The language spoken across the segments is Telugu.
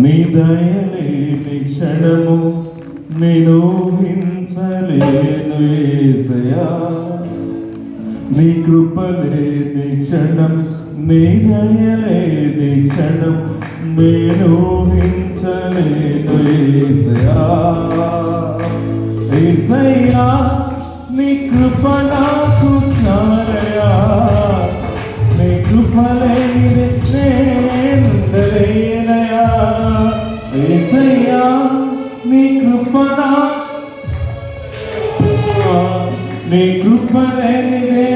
మీ దయలేని క్షణము నేను ఊహించలేను యేసయ్యా నీ కృపలేని క్షణం నీ దయలేని క్షణం నేను ఊహించలేను ఏసయా యేసయ్యా నీ కృప నాకు చాలయా నీ కృపలేని యేసయ్యా నీ కృపణ. నీ కృపలేని నేనేందలేనయా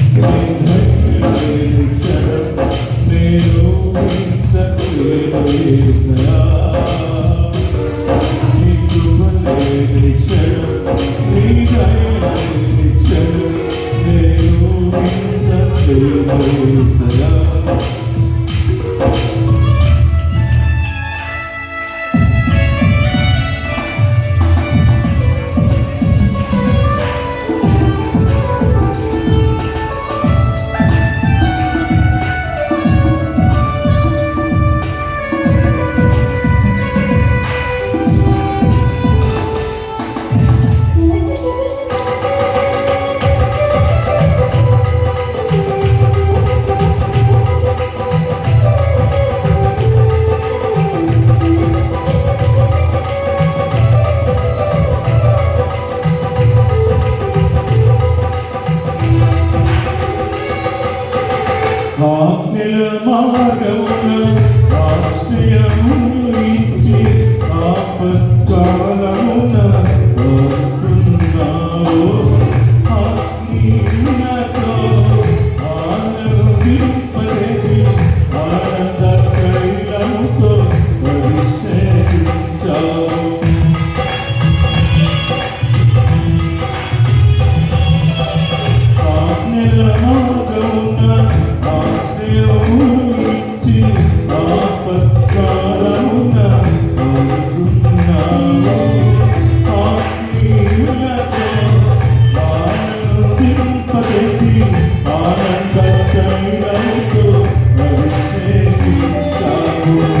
Krishna Música